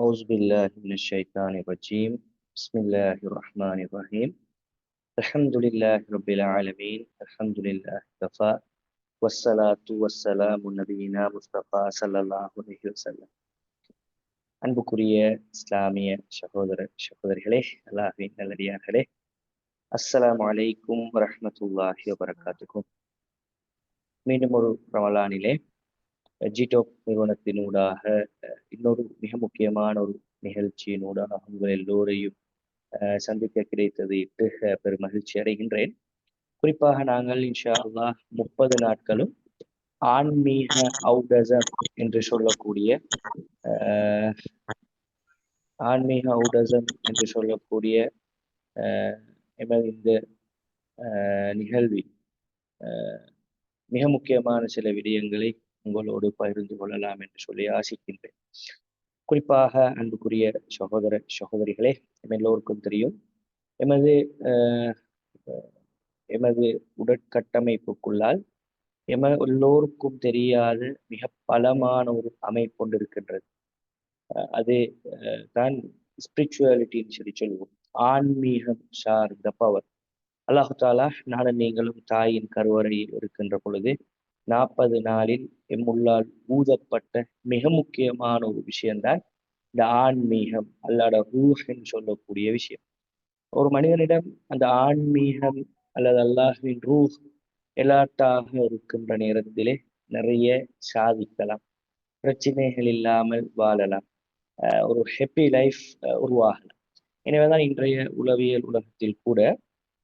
أعوذ بالله من الشيطان الرجيم بسم الله الرحمن الرحيم الحمد لله رب العالمين الحمد لله كفى والصلاة والسلام نبينا முஸ்தபா சல்லல்லாஹு அலைஹி வஸல்லம் அன்புக்குரிய இஸ்லாமிய சகோதர சகோதரிகளே அல்லாஹின் நல்லடியார்களே அஸ்ஸலாமு அலைக்கும் வரஹ்மத்துல்லாஹி வபரகாத்துக்கும் மீண்டும் ஒரு ரமலானிலே ஜிடோப் நிறுவனத்தினூடாக இன்னொரு மிக முக்கியமான ஒரு நிகழ்ச்சியினூடாக உங்கள் எல்லோரையும் சந்திக்க கிடைத்தது இட்டு பெரும் மகிழ்ச்சி அடைகின்றேன். குறிப்பாக நாங்கள் இன்ஷா அல்லாஹ் முப்பது நாட்களும் ஆன்மீக ஔடசம் என்று சொல்லக்கூடிய ஆன்மீக அவுடசம் என்று சொல்லக்கூடிய எமது இந்த அஹ், நிகழ்வில் மிக முக்கியமான சில விடயங்களை உங்களோடு பகிர்ந்து கொள்ளலாம் என்று சொல்லி ஆசிக்கின்றேன். குறிப்பாக அன்புக்குரிய சகோதர சகோதரிகளே எல்லோருக்கும் தெரியும் எமது எமது உடற்கட்டமைப்புக்குள்ளால் எம எல்லோருக்கும் தெரியாத மிக பலமான ஒரு அமைப்பு கொண்டிருக்கின்றது அஹ், அது அஹ், தான் ஸ்பிரிச்சுவாலிட்டின்னு சொல்லி சொல்லுவோம். ஆன்மீகம் சார்ந்த பவர் அல்லாஹு தாலா நானும் நீங்களும் தாயின் கருவறையில் இருக்கின்ற பொழுது நாற்பது நாளில் எம்முள்ளால் ஊதப்பட்ட மிக முக்கியமான ஒரு விஷயம்தான் இந்த ஆன்மீகம் அல்லாட ரூஹ்ன்னு சொல்லக்கூடிய விஷயம். ஒரு மனிதனிடம் அந்த ஆன்மீகம் அல்லது அல்லாஹின் ரூஹ் எலாட்டாக இருக்கின்ற நேரத்திலே நிறைய சாதிக்கலாம். பிரச்சனைகள் இல்லாமல் வாழலாம். அஹ் ஒரு ஹெப்பி லைஃப் உருவாகலாம். எனவேதான் இன்றைய உளவியல் உலகத்தில் கூட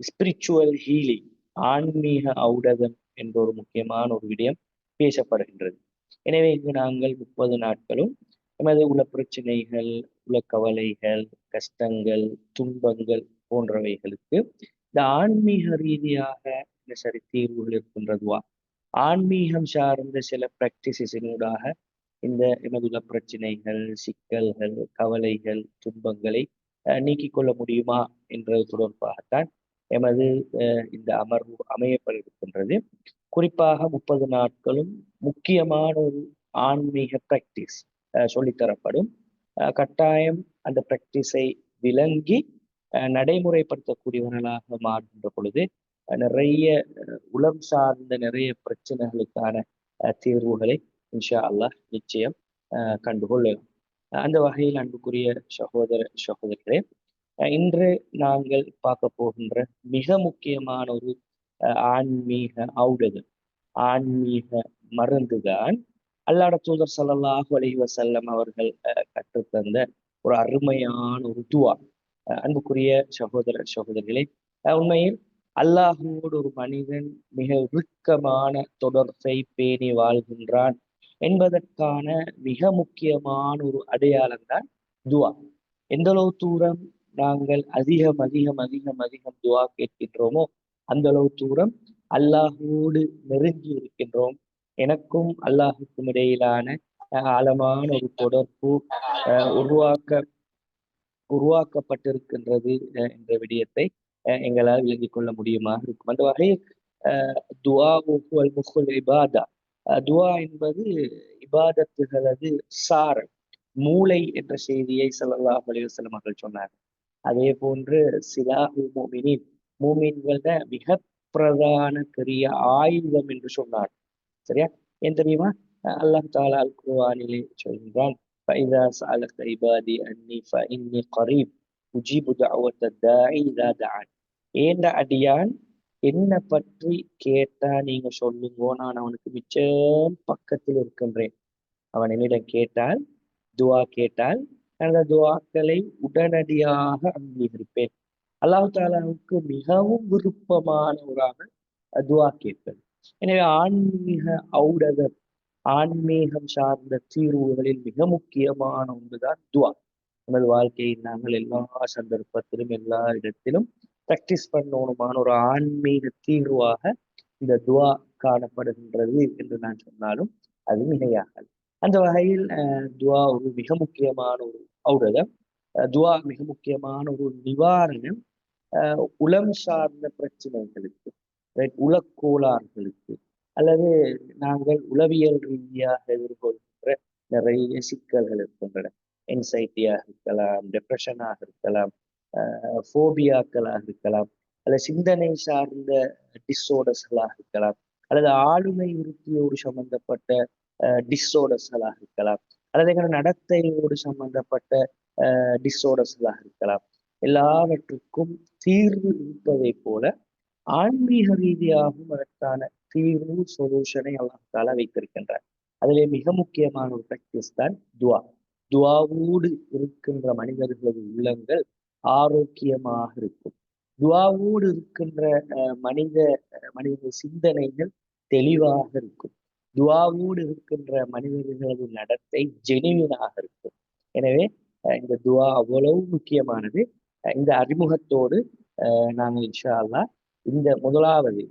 ஸ்பிரிச்சுவல் ஹீலிங் ஆன்மீக ஔடதம் என்ற ஒரு முக்கியமான ஒரு விடயம் பேசப்படுகின்றது. எனவே இங்கு நாங்கள் முப்பது நாட்களும் எமது உள்ள பிரச்சனைகள் உள்ள கவலைகள் கஷ்டங்கள் துன்பங்கள் போன்றவைகளுக்கு இந்த ஆன்மீக ரீதியாக இந்த சரி தீர்வுகள் இருக்கின்றதுவா? ஆன்மீகம் சார்ந்த சில பிராக்டிசஸினூடாக இந்த எமதுள்ள பிரச்சனைகள் சிக்கல்கள் கவலைகள் துன்பங்களை நீக்கிக் கொள்ள முடியுமா? என்றது தொடர்பாகத்தான் எமது அஹ், இந்த அமர்வு அமையப்பட இருக்கின்றது குறிப்பாக முப்பது நாட்களும் முக்கியமான ஒரு ஆன்மீக பிராக்டிஸ் சொல்லித்தரப்படும். கட்டாயம் அந்த பிராக்டிஸை விளங்கி அஹ், நடைமுறைப்படுத்தக்கூடியவர்களாக மாறுகின்ற பொழுது நிறைய உளம் சார்ந்த நிறைய பிரச்சனைகளுக்கான தீர்வுகளை இன்ஷா அல்லாஹ் நிச்சயம் கண்டுகொள்ளலாம். அந்த வகையில் அன்புக்குரிய சகோதர சகோதரிகளே இன்று நாங்கள் பார்க்க போகின்ற மிக முக்கியமான ஒரு அஹ், ஆன்மீக ஔடதம் ஆன்மீக மருந்துதான் அல்லாட தூதர் சல்லாஹு அலைஹி செல்லம் அவர்கள் அஹ், கற்றுத்தந்த ஒரு அருமையான ஒரு துவா. அஹ், அன்புக்குரிய சகோதர சகோதரிகளே உண்மையில் அல்லாஹுவோடு ஒரு மனிதன் மிக இறுக்கமான தொடர்பை பேணி வாழ்கின்றான் என்பதற்கான மிக முக்கியமான ஒரு அடையாளம் தான் துவா. எந்த அளவு தூரம் நாங்கள் அதிகம் அதிகம் அதிகம் அதிகம் துவா கேட்கின்றோமோ அந்த அளவு தூரம் அல்லாஹோடு நெருங்கி இருக்கின்றோம். எனக்கும் அல்லாஹுக்கும் இடையிலான அஹ், ஆழமான ஒரு தொடர்பு உருவாக்க உருவாக்கப்பட்டிருக்கின்றது என்ற விடயத்தை அஹ், எங்களால் விளங்கிக் கொள்ள முடியுமா? இருக்கும். அந்த வகையில் அஹ், துஆ முகுல் இபாதா. துவா என்பது இபாதத்துகளது சாரம் மூளை என்ற செய்தியை சல்லாஹ் அலைஹி அவர்கள் சொன்னார் அதே போன்று சிலாஹுல் மூமினின் மூமின்கள மிக பிரதான பெரிய ஆயுதம் என்று சொன்னார் சரியா ஏன் தெரியுமா அஹ் அல்லாஹ் தாலா அல் குர்ஆனிலே சொல்கின்றான் فإذا سألك عبادي أني فإني قريب أجيب دعوة الداعي إذا دعان ஏண்ட அடியான் என்ன பற்றி கேட்டா நீங்க சொல்லுங்கோ நான் அவனுக்கு மிச்சம் பக்கத்தில் இருக்கின்றேன் அவன் என்னிடம் கேட்டால் துவா கேட்டால் அந்த துவாக்களை உடனடியாக அங்கீகரிப்பேன். அல்லாஹு தாலாவுக்கு மிகவும் விருப்பமான ஒரு துவா கேட்பது எனவே ஆன்மீக ஔடதம் ஆன்மீகம் சார்ந்த தீர்வுகளில் மிக முக்கியமான ஒன்றுதான் துவா. நமது வாழ்க்கையை நாங்கள் எல்லா சந்தர்ப்பத்திலும் எல்லா இடத்திலும் பிராக்டிஸ் பண்ணணுமான ஒரு ஆன்மீக தீர்வாக இந்த துவா காணப்படுகின்றது என்று நான் சொன்னாலும் அது மிகையாகாது அந்த வகையில் அஹ், துவா ஒரு மிக முக்கியமான ஒரு ஔடதம் துவா மிக முக்கியமான ஒரு நிவாரணம் உளம் சார்ந்த பிரச்சனைகளுக்கு right? உளக்கோளாறுகளுக்கு அல்லது நாங்கள் உளவியல் ரீதியாக எதிர்கொள்கின்ற நிறைய சிக்கல்கள் இருக்கின்றன என்சைட்டியாக இருக்கலாம் டெப்ரெஷனாக இருக்கலாம் ஃபோபியாக்களாக இருக்கலாம் அல்லது சிந்தனை சார்ந்த டிஸ்ஆர்டர்ஸ்களாக இருக்கலாம் அல்லது ஆளுமை விருத்தியோடு சம்பந்தப்பட்ட டிஸ்ஆர்டர்ஸ்களாக இருக்கலாம். அல்லது எங்களோட நடத்தையோடு சம்பந்தப்பட்ட டிஸ்ஆர்டர்ஸ்களாக இருக்கலாம். எல்லாவற்றுக்கும் தீர்வு இருப்பதை போல ஆன்மீக ரீதியாகவும் அதற்கான தீர்வு சொல்யூஷனை அல்லாஹால வைத்திருக்கின்றார் அதிலே மிக முக்கியமான ஒரு பிராக்டிஸ் தான் துவா. துவாவோடு இருக்கின்ற மனிதர்களது உள்ளங்கள் ஆரோக்கியமாக இருக்கும். துவாவோடு இருக்கின்ற மனித மனித சிந்தனைகள் தெளிவாக இருக்கும். துவாவோடு இருக்கின்ற மனிதர்களது நடத்தை ஜெனிவினாக இருக்கும். எனவே இந்த துவா அவ்வளவு முக்கியமானது. இந்த அறிமுகத்தோடு நாங்கள் இன்ஷா அல்லா இந்த முதலாவது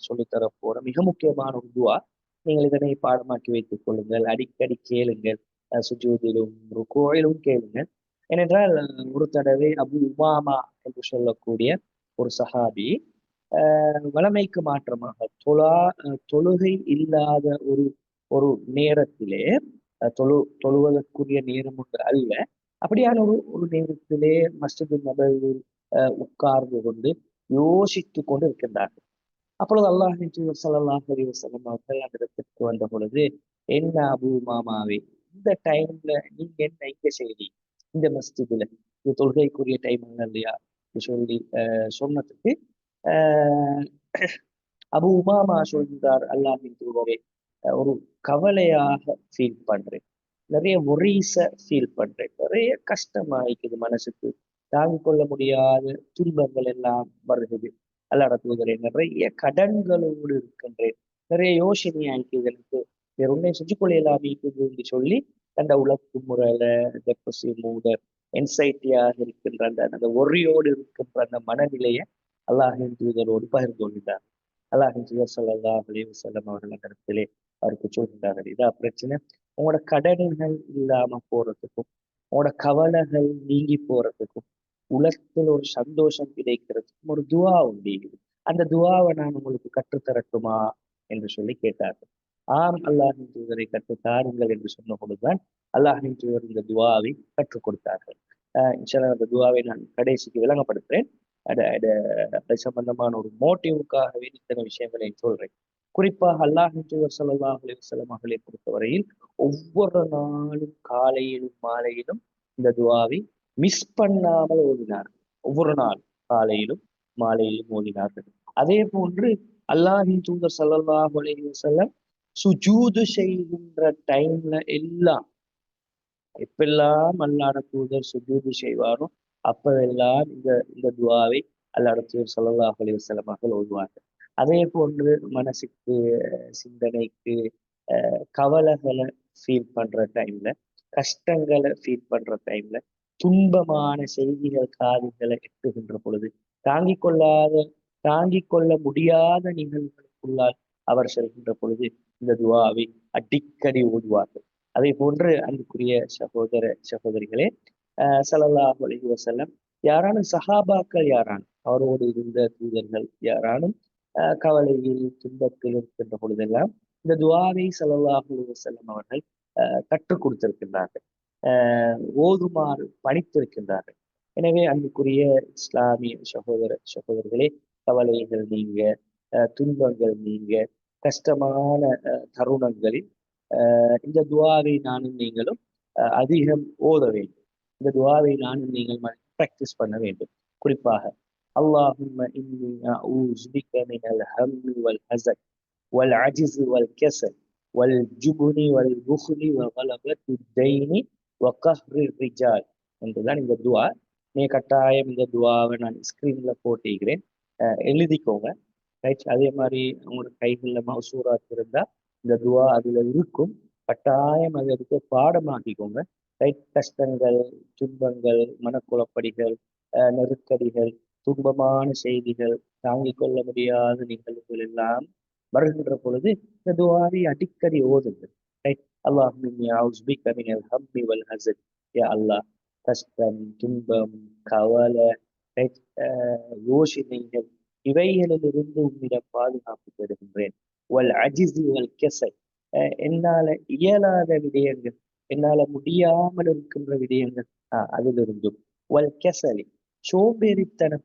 சொல்லித்தர போற மிக முக்கியமான ஒரு துவா. நீங்கள் இதனை பாடமாக்கி வைத்துக் கொள்ளுங்கள். அடிக்கடி கேளுங்கள். சுஜூதிலும் ஒரு கோயிலும் கேளுங்கள். ஏனென்றால் ஒரு தடவை அபு உமாமா என்று சொல்லக்கூடிய ஒரு சஹாபி வளமைக்கு மாற்றமாக தொழா தொழுகை இல்லாத ஒரு ஒரு நேரத்திலே தொழு தொழுவதற்குரிய நேரம் ஒன்று அல்ல. அப்படியான ஒரு ஒரு நேரத்திலே மஸ்ஜிது நபரில் உட்கார்ந்து கொண்டு யோசித்து கொண்டு இருக்கின்றார்கள். அப்பொழுது அல்லாஹ் தூதர் சல்லாஹ் அலி அவர்கள் அந்த இடத்திற்கு வந்த பொழுது என்ன அபு மாமாவே இந்த டைம்ல நீங்க என்ன இங்க செய்தி இந்த மஸ்ஜிதுல இது தொழுகைக்குரிய டைம் இல்லையா? சொல்லி சொன்னதுக்கு அபு உமாமா சொல்கிறார் அல்லாஹின் தூதரே ஒரு கவலையாக ஃபீல் பண்றேன். நிறைய ஒரீச ஃபீல் பண்றேன். நிறைய கஷ்டமா இருக்குது மனசுக்கு. தாங்கிக் கொள்ள முடியாத துன்பங்கள் எல்லாம் வருகிறது. அல்லாட தூதரே நிறைய கடன்களோடு இருக்கின்றேன். நிறைய யோசனை ஆகிக்குது எனக்கு. வேற ஒன்றே செஞ்சு கொள்ளலாம் என்று சொல்லி அந்த உலக்கு முறையில மூடர் என்சைட்டியாக இருக்கின்ற அந்த அந்த ஒரியோடு இருக்கின்ற அந்த மனநிலையை அல்லாஹின் தூதரோடு பகிர்ந்து கொள்கிறார் அல்லாஹின் தூதர் சல்லா அலி செல்லம் அவர்கள் இடத்திலே அவருக்கு சொல்கின்றார்கள் இதா பிரச்சனை. உங்களோட கடனைகள் இல்லாம போறதுக்கும் உங்களோட கவலைகள் நீங்கி போறதுக்கும் உலகத்தில் ஒரு சந்தோஷம் கிடைக்கிறதுக்கும் ஒரு துவா உண்டு. அந்த துவாவை நான் உங்களுக்கு கற்றுத்தரட்டுமா என்று சொல்லி கேட்டார்கள். ஆம் அல்லாஹின் தூதரை கற்று தாருங்கள் என்று சொன்ன பொழுதுதான் அல்லாஹின் தூதர் இந்த துவாவை கற்றுக் கொடுத்தார்கள். ஆஹ் அந்த துவாவை நான் கடைசிக்கு விளங்கப்படுத்துறேன் அது சம்பந்தமான ஒரு மோட்டிவுக்காகவே இத்தனை விஷயங்களை சொல்றேன். குறிப்பாக அல்லாஹின் தூதர் சல்லா அலி மகளை பொறுத்தவரையில் ஒவ்வொரு நாளும் காலையிலும் மாலையிலும் இந்த துவாவை மிஸ் பண்ணாமல் ஓதினார்கள். ஒவ்வொரு நாள் காலையிலும் மாலையிலும் ஓதினார்கள். அதே போன்று அல்லாஹின் தூதர் சல்லாஹ் அலி சுஜூது செய்கின்ற டைம்ல எல்லாம் எப்பெல்லாம் அல்லாட தூதர் சுஜூது செய்வாரோ அப்பவெல்லாம் இந்த இந்த துவாவை அல்லாடத்தூர் தூதர் சல்லாஹ் அலி வசலமாக ஓதுவார்கள். அதே போன்று மனசுக்கு சிந்தனைக்கு கவலைகளை ஃபீல் பண்ற டைம்ல கஷ்டங்களை ஃபீல் பண்ற டைம்ல துன்பமான செய்திகள் காதுகளை எட்டுகின்ற பொழுது தாங்கிக் கொள்ளாத தாங்கிக் கொள்ள முடியாத நிகழ்வுகளுக்குள்ளால் அவர் செல்கின்ற பொழுது இந்த துவாவை அடிக்கடி ஓதுவார்கள். அதே போன்று அன்புக்குரிய சகோதர சகோதரிகளே சலல்லாஹ் அலி வசல்லம் யாரானும் சஹாபாக்கள் யாரான? அவரோடு இருந்த தூதர்கள் யாரானும்? கவலையில் துன்பத்தில் இருக்கின்ற பொழுதெல்லாம் இந்த துவாவை சலல்லாஹ் அலி வசல்லம் அவர்கள் கற்றுக் கொடுத்திருக்கின்றார்கள். ஓதுமாறு பணித்திருக்கின்றார்கள். எனவே அன்புக்குரிய இஸ்லாமிய சகோதர சகோதரர்களே கவலைகள் நீங்க துன்பங்கள் நீங்க கஷ்டமான தருணங்களில் இந்த துவாவை நானும் நீங்களும் அதிகம் ஓத வேண்டும். இந்த துவாவை நானும் நீங்கள் பிராக்டிஸ் பண்ண வேண்டும் குறிப்பாக اللهم إني أعوذ بك من الهم والحزن والعجز والكسل والجبن والبخل وغلبة الدين وقهر الرجال என்றுதான் இந்த துவா நீ கட்டாயம் இந்த துவாவை நான் ஸ்கிரீன்ல போட்டிக்கிறேன் எழுதிக்கோங்க ரைட் அதே மாதிரி உங்களோட கைகளில் மசூராத் இருந்தா இந்த துவா அதுல இருக்கும் கட்டாயம் அதை எடுத்து பாடமாக்கிக்கோங்க ரைட் கஷ்டங்கள் துன்பங்கள் மனக்குழப்படிகள் நெருக்கடிகள் துன்பமான செய்திகள் தாங்கிக் கொள்ள முடியாத நிகழ்வுகள் எல்லாம் வருகின்ற பொழுது இந்த அடிக்கடி ஓதுங்கள். ரைட் அல்லாஹ் ஹம்மி வல் ஹசத் யா அல்லாஹ் கஷ்டம் துன்பம் கவலை ரைட் யோசனைகள் இவைகளிலிருந்து உன்னிடம் பாதுகாப்பு பெறுகின்றேன். வல் அஜிசி வல் கெசை என்னால இயலாத விடயங்கள் என்னால முடியாமல் இருக்கின்ற விடயங்கள். ஆஹ் அதிலிருந்தும். வல் கெசலி. சோம்பேறித்தனம்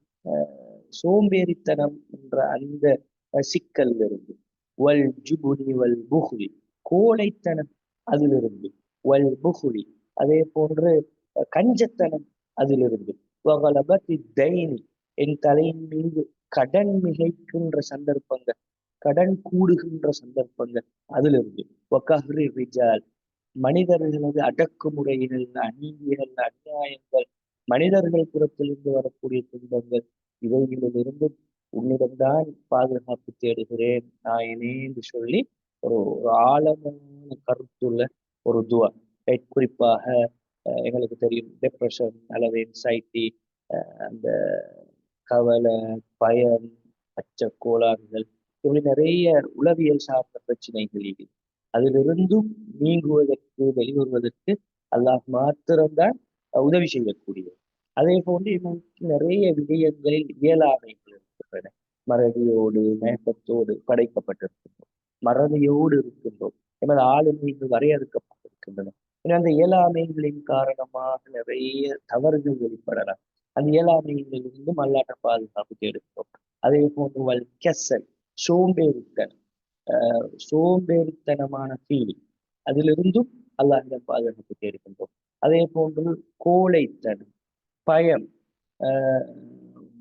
சோம்பேறித்தனம் என்ற அந்த சிக்கல் இருந்து வல் ஜுபுனி வல் புகுலி கோழைத்தனம் அதிலிருந்து. வல் புகுலி அதே போன்று கஞ்சத்தனம் அதிலிருந்து. வகலபத்தி தைனி. என் தலையின் மீது கடன் மிகைக்கின்ற சந்தர்ப்பங்கள் கடன் கூடுகின்ற சந்தர்ப்பங்கள் அதிலிருந்து. ஒக்கஹ்ரி ரிஜால். மனிதர்களது அடக்குமுறைகள் அநீதிகள் அநியாயங்கள் மனிதர்கள் புறத்திலிருந்து வரக்கூடிய துன்பங்கள் இவைகளிலிருந்து உன்னிடம்தான் பாதுகாப்பு தேடுகிறேன். நான் என்று சொல்லி ஒரு ஒரு ஆழமான கருத்துள்ள ஒரு துவா. Eh, குறிப்பாக eh, எங்களுக்கு தெரியும் டிப்ரெஷன் அல்லது என்சைட்டி அந்த கவலை பயம் அச்ச கோளாறுகள் இப்படி நிறைய உளவியல் சார்ந்த பிரச்சனைகள் இது அதிலிருந்தும் நீங்குவதற்கு வெளிவருவதற்கு அல்லாஹ் மாத்திரம்தான் உதவி செய்யக்கூடியது. அதே போன்று இன்னைக்கு நிறைய விடயங்களில் இயலாமைகள் இருக்கின்றன. மறதியோடு மேகத்தோடு படைக்கப்பட்டிருக்கின்றோம். மறதியோடு இருக்கின்றோம். எமது ஆளுமைகள் வரையறுக்கப்பட்டிருக்கின்றன. அந்த இயலாமைகளின் காரணமாக நிறைய தவறுகள் வெளிப்படலாம். அந்த இயலாமைகளிலிருந்தும் அல்லாட்ட பாதுகாப்பு தேடுகிறோம். அதே போன்று வல் கெசல் சோம்பேறித்தனம் சோம்பேறித்தனமான ஃபீலிங் அதிலிருந்தும் அல்லாஹிடம் பாதுகாப்பு தேடுகின்றோம் அதே போன்று கோழைத்தனம் பயம்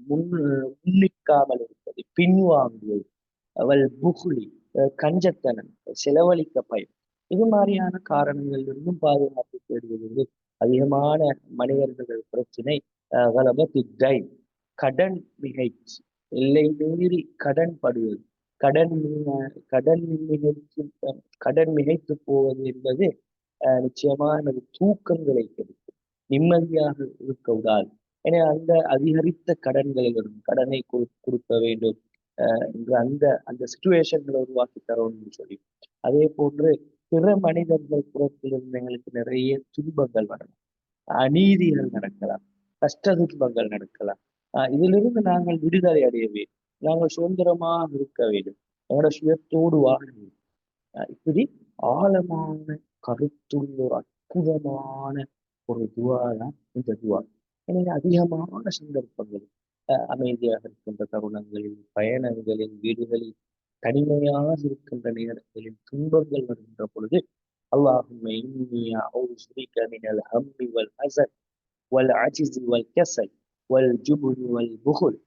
முன் முன்னிக்காமல் இருப்பது பின்வாங்குவது அவள் புகுலி கஞ்சத்தனம் செலவழிக்க பயம். இது மாதிரியான காரணங்களில் இருந்தும் பாதுகாப்பு தேடுவது அதிகமான மனிதர்கள் பிரச்சனை கலபத்தி கடன் மிகைச்சு எல்லை மீறி கடன் படுவது. கடன் கடன் மிகைத்து கடன் மிகைத்து போவது என்பது நிச்சயமாக நமது தூக்கங்களை கெடுக்கும். நிம்மதியாக இருக்க விடாது. ஏன்னா அந்த அதிகரித்த கடன்களிலிருந்து கடனை கொடுக்க வேண்டும். என்று அந்த அந்த சுச்சுவேஷன்களை உருவாக்கி தரணும்னு சொல்லி அதே போன்று பிற மனிதர்கள் புறத்திலிருந்து எங்களுக்கு நிறைய துன்பங்கள் வரலாம். அநீதிகள் நடக்கலாம். கஷ்ட துன்பங்கள் நடக்கலாம். இதிலிருந்து நாங்கள் விடுதலை அடைய வேண்டும். நாங்கள் சுதந்திரமா இருக்க வேண்டும். எங்களோட சுயத்தோடு வாழ வேண்டும். இப்படி ஆழமான கருத்துள்ள ஒரு அற்புதமான ஒரு துவா தான் இந்த துவா. எனவே அதிகமான சந்தர்ப்பங்கள் அமைதியாக இருக்கின்ற தருணங்களில் பயணங்களில் வீடுகளில் தனிமையாக இருக்கின்ற நேரங்களில் துன்பங்கள் வருகின்ற பொழுது அல்லாஹுமே ஹம்மி வல் ஹசல் வல் அஜிசி வல் கசல் வல் ஜுபு வல் புகுல்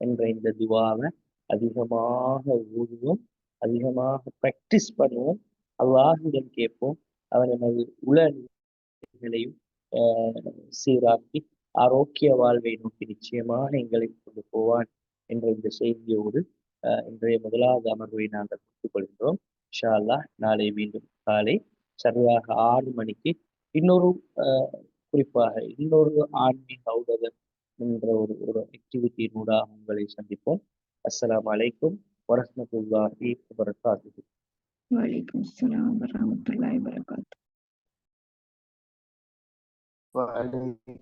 என்ற இந்த துவாவை அதிகமாக ஊதுவோம் அதிகமாக ப்ராக்டிஸ் பண்ணுவோம். அல்லாஹிடம் கேட்போம். அவன் எனது உலகங்களையும் சீராக்கி ஆரோக்கிய வாழ்வை நோக்கி நிச்சயமாக எங்களை கொண்டு போவான் என்ற இந்த செய்தியோடு இன்றைய முதலாவது அமர்வை நாங்கள் முடித்துக் கொள்கின்றோம். ஷா நாளை மீண்டும் காலை சரியாக ஆறு மணிக்கு இன்னொரு குறிப்பாக இன்னொரு ஆன்மீக ஊடகம் என்ற ஒரு ஒரு ஆக்டிவிட்டியினூடாக உங்களை சந்திப்போம் அஸ்லாம் வலைக்கும் வரமத்துல்லாஹி வபரகாத்துஹு வலைக்கும் அஸ்ஸலாம் வரஹ்மத்துல்லாஹி வபரகாத்துஹு وعليكم